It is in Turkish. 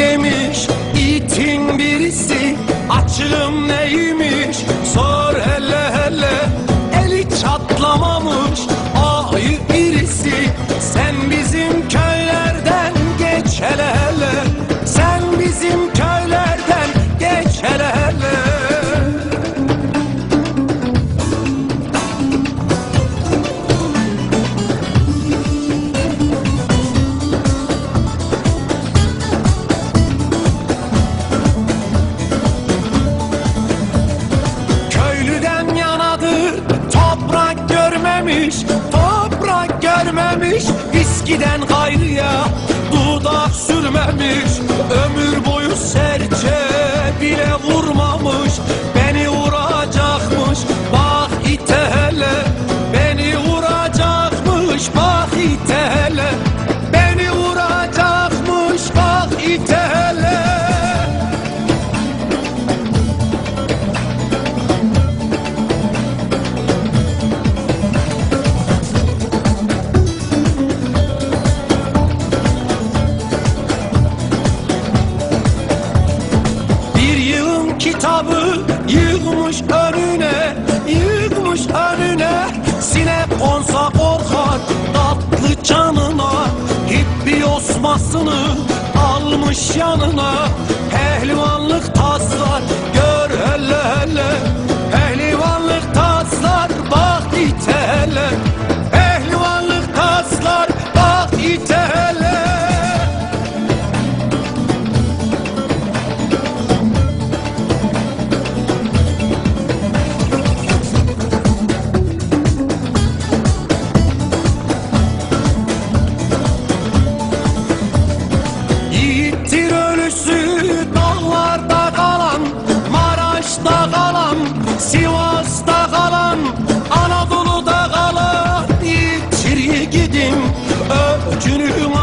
demiş itin birisi. Açlım neyimi içmemiş Viskiden gayrıya dudak sürmemiş. Ömür boyu serçe bile vurmamış. almış yanına Pehlivanlık taz Sivas'ta kalan Anadolu'da kalan İçeri gidin öpçünüm